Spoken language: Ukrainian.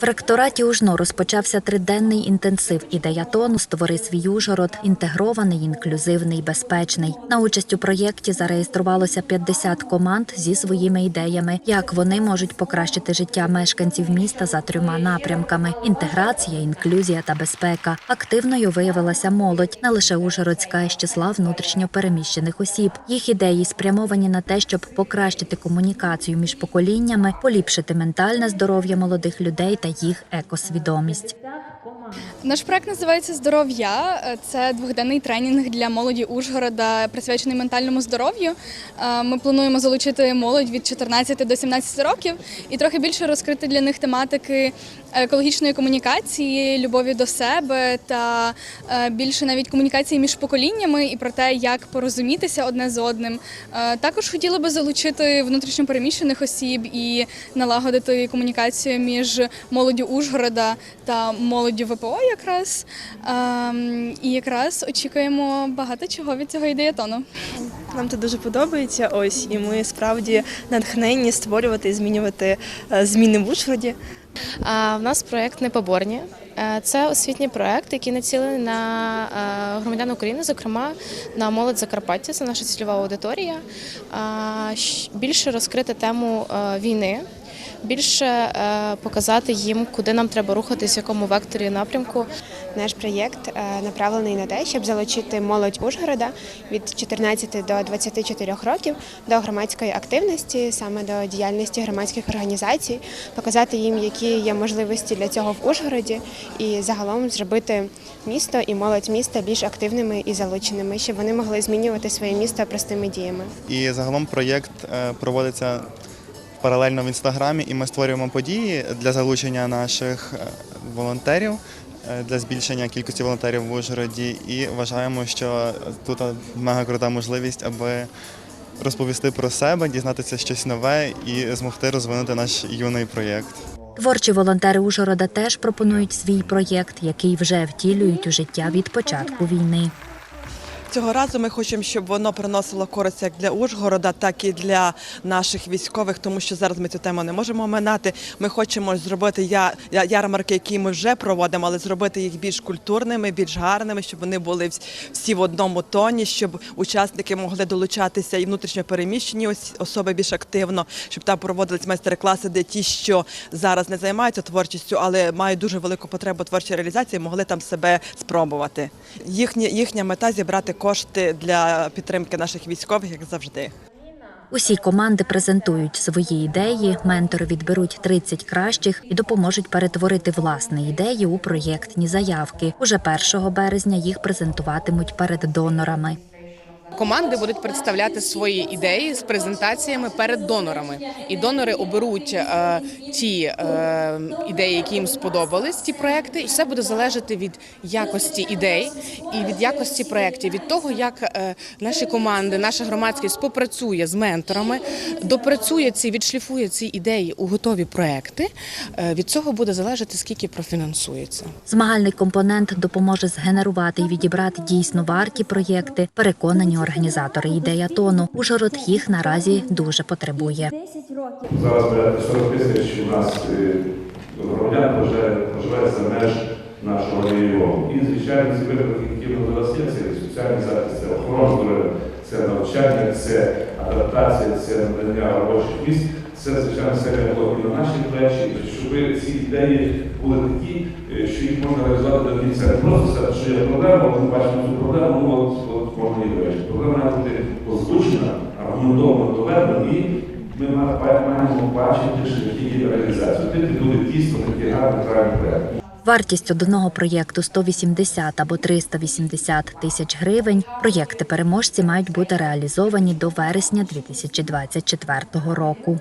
В ректораті УЖНО розпочався триденний інтенсив ідеятону «Створи свій Ужгород» – інтегрований, інклюзивний, безпечний. На участь у проєкті зареєструвалося 50 команд зі своїми ідеями, як вони можуть покращити життя мешканців міста за трьома напрямками: інтеграція, інклюзія та безпека. Активною виявилася молодь, не лише Ужгородська, а й числа внутрішньо переміщених осіб. Їх ідеї спрямовані на те, щоб покращити комунікацію між поколіннями, поліпшити ментальне здоров'я молодих людей та їх екосвідомість. Наш проект називається Здоров'я. Це двохденний тренінг для молоді Ужгорода, присвячений ментальному здоров'ю. Е, Ми плануємо залучити молодь від 14 до 17 років і трохи більше розкрити для них тематики екологічної комунікації, любові до себе та е, більше навіть комунікації між поколіннями і про те, як порозумітися одне з одним. Е, Також хотіли би залучити внутрішньопереміщених осіб і налагодити комунікацію між молоддю Ужгорода та молоддю ВПО якраз. Ем, І якраз очікуємо багато чого від цього ідеятону. Нам це дуже подобається. Ось і ми справді натхненні створювати і змінювати е, зміни в Ужгороді. А, В нас проект Непоборні. Е, Це освітній проект, який націлений на е, громадян України, зокрема на молодь Закарпаття. Це наша цільова аудиторія. Більше розкрити тему війни, більше е, показати їм, куди нам треба рухатись, в якому векторі і напрямку. Наш проєкт е, направлений на те, щоб залучити молодь Ужгорода від 14 до 24 років до громадської активності, саме до діяльності громадських організацій, показати їм, які є можливості для цього в Ужгороді, і загалом зробити місто і молодь міста більш активними і залученими, щоб вони могли змінювати своє місто простими діями. І загалом проєкт е, проводиться паралельно в інстаграмі, і ми створюємо події для залучення наших е, волонтерів. е, Для збільшення кількості волонтерів в Ужгороді і вважаємо, що тут мега крута можливість, аби розповісти про себе, дізнатися щось нове і змогти розвинути наш юний проєкт. Творчі волонтери Ужгорода теж пропонують свій проєкт, який вже втілюють у життя від початку війни. Цього разу ми хочемо, щоб воно приносило користь як для Ужгорода, так і для наших військових, тому що зараз ми цю тему не можемо оминати. Ми хочемо зробити ярмарки, які ми вже проводимо, але зробити їх більш культурними, більш гарними, щоб вони були всі в одному тоні, щоб учасники могли долучатися і внутрішньо переміщені ос- особи більш активно, щоб там проводились майстер-класи, де ті, що зараз не займаються творчістю, але мають дуже велику потребу творчої реалізації, могли там себе спробувати. Їхня мета зібрати кошти для підтримки наших військових, як завжди. Усі команди презентують свої ідеї, ментори відберуть 30 кращих і допоможуть перетворити власні ідеї у проєктні заявки. Уже 1 березня їх презентуватимуть перед донорами. Команди будуть представляти свої ідеї з презентаціями перед донорами, і донори оберуть е, ті е, ідеї, які їм сподобались, ті проекти, і все буде залежати від якості ідей і від якості проєктів, від того, як е, наші команди, наша громадськість попрацює з менторами, допрацює ці, відшліфує ці ідеї у готові проекти. Е, від цього буде залежати скільки профінансується. Змагальний компонент допоможе згенерувати і відібрати дійсно варті проєкти. Переконані організатори ідеятону. Ужгород їх наразі дуже потребує. Зараз порядка 40 тисяч у нас громадян проживає, проживає за меж нашого регіону. І, звичайно, ці виклики, які в нас є, це соціальний захист, це охорона здоров'я, це навчання, це адаптація, це надання робочих місць. Це, звичайно, все лягло і на наші плечі, щоб ці ідеї були такі, е, що їх можна реалізувати до кінця. Не просто що є проблема, ми бачимо цю проблему, ну от, от можна. Проблема має бути озвучена, аргументовано доведена і ми маємо бачити шляхи її реалізації. Тоді буде дійсно такий гарний правильний проєкт. Вартість одного проєкту 180 або 380 тисяч гривень. Проєкти переможці мають бути реалізовані до вересня 2024 року.